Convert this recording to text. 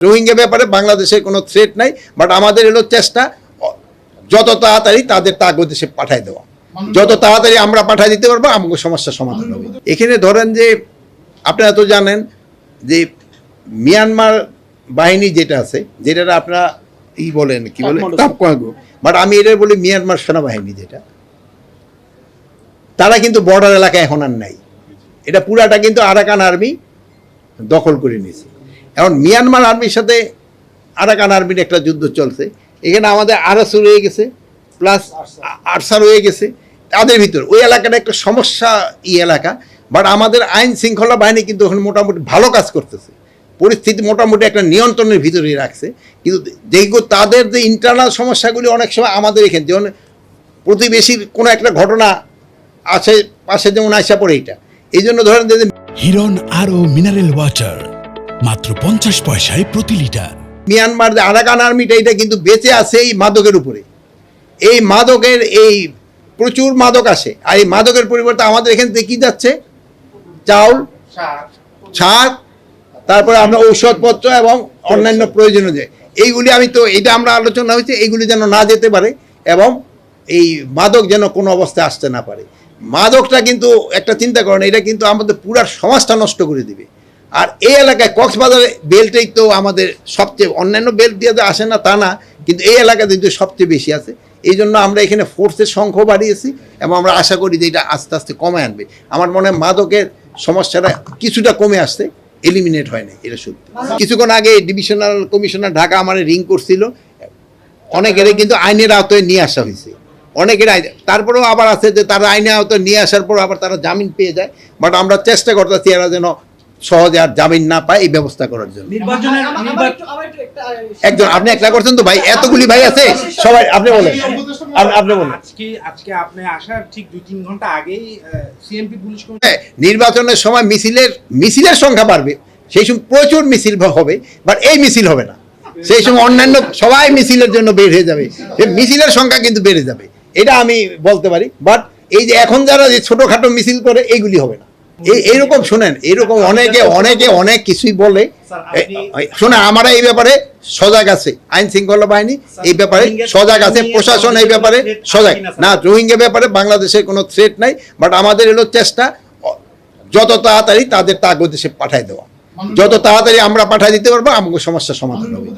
রোহিঙ্গা ব্যাপারে বাংলাদেশের কোনো থ্রেট নাই বাট আমাদের এলো চেষ্টা যত তাড়াতাড়ি তাদের তাগো দেশে পাঠাই দেওয়া। যত তাড়াতাড়ি আমরা পাঠাই দিতে পারব আমাকে সমস্যার সমাধান হবে। এখানে ধরেন যে আপনারা তো জানেন যে মিয়ানমার বাহিনী যেটা আছে যেটা আপনারা ই বলেন কি বলে? বাট আমি এটা বলি মিয়ানমার সেনাবাহিনী যেটা তারা কিন্তু বর্ডার এলাকায় এখন আর নাই। এটা পুরাটা কিন্তু আরাকান আর্মি দখল করে নিয়েছে। এখন মিয়ানমার আর্মির সাথে আরাকান আর্মির একটা যুদ্ধ চলছে। এখানে আমাদের আরএস রয়ে গেছে প্লাস আরসা রয়ে গেছে। তাদের ভিতর, ওই এলাকাটা একটা সমস্যা ই এলাকা বাট আমাদের আইন শৃঙ্খলা বাহিনী কিন্তু ওখানে মোটামুটি ভালো কাজ করতেছে। পরিস্থিতি মোটামুটি একটা নিয়ন্ত্রণের ভিতরেই রাখছে। কিন্তু যেগুলো তাদের যে ইন্টারনাল সমস্যাগুলি অনেক সময় আমাদের এখানে, যেমন প্রতিবেশীর কোনো একটা ঘটনা আছে, পাশে যেমন আসা পড়ে এইটা এই জন্য ধরেন যে হিরন আরও মিনারেল ওয়াটার মাত্র পঞ্চাশ পয়সায় প্রতি লিটার। মিয়ানমার আরাকান আর্মিটা এটা কিন্তু বেঁচে আছে এই মাদকের উপরে। এই মাদকের এই প্রচুর মাদক আসে। আর এই মাদকের পরিবর্তে আমাদের এখান থেকে কি যাচ্ছে? চাউল, শাক, তারপরে আমরা ঔষধপত্র এবং অন্যান্য প্রয়োজনীয় যে এইগুলি আমি তো এটা আমরা আলোচনা হয়েছে, এইগুলি যেন না যেতে পারে এবং এই মাদক যেন কোনো অবস্থায় আসতে না পারে। মাদকটা কিন্তু একটা চিন্তা করেন, এটা কিন্তু আমাদের পুরার সমাজটা নষ্ট করে দিবে। আর এই এলাকায় কক্সবাজার বেল্টেই তো আমাদের সবচেয়ে অন্যান্য বেল্ট দিয়ে তো আসে না, তা না, কিন্তু এই এলাকাতে কিন্তু সবচেয়ে বেশি আছে। এই জন্য আমরা এখানে ফোর্সের সংখ্যা বাড়িয়েছি এবং আমরা আশা করি যে এটা আস্তে আস্তে কমে আনবে। আমার মনে হয় মাদকের সমস্যাটা কিছুটা কমে আসছে এলিমিনেট হয় না এটা সত্যি। কিছুক্ষণ আগে ডিভিশনাল কমিশনার ঢাকা আমার রিং করছিল। অনেকেরই কিন্তু আইনের আওতায় নিয়ে আসা হয়েছে। অনেকের আইন তারপরেও আবার আছে যে তারা আইনের আওতায় নিয়ে আসার পর আবার তারা জামিন পেয়ে যায়। বাট আমরা চেষ্টা করতেছি এরা যেন সহজে আর জামিন না পায় এই ব্যবস্থা করার জন্য। একজন আপনি একলা করছেন তো ভাই? এতগুলি ভাই আছে সবাই আপনি বলেন। আপনি বলেন। আজকে আজকে আপনি আসার ঠিক দুই তিন ঘণ্টা আগেই সিএমপি পুলিশ হ্যাঁ, নির্বাচনের সময় মিছিলের মিছিলের সংখ্যা বাড়বে। সেই সময় প্রচুর মিছিল হবে বাট এই মিছিল হবে না। সেই সময় অন্যান্য সবাই মিছিলের জন্য বের হয়ে যাবে। মিছিলের সংখ্যা কিন্তু বেড়ে যাবে। এটা আমি বলতে পারি বাট এই যে এখন যারা যে ছোটখাটো মিছিল করে এইগুলি হবে না। এইরকম শোনেন এইরকম অনেকে অনেকে অনেক কিছুই বলে। শোনে আমরা এই ব্যাপারে সজাগ আছে আইন শৃঙ্খলা বাহিনী এই ব্যাপারে সজাগ আছে প্রশাসন এই ব্যাপারে সজাগ। না রোহিঙ্গা ব্যাপারে বাংলাদেশের কোনো থ্রেট নাই বাট আমাদের এলো চেষ্টা যত তাড়াতাড়ি তাদের তাগো দেশে পাঠাই দেওয়া। যত তাড়াতাড়ি আমরা পাঠাই দিতে পারব আমাকে সমস্যার সমাধান হবে।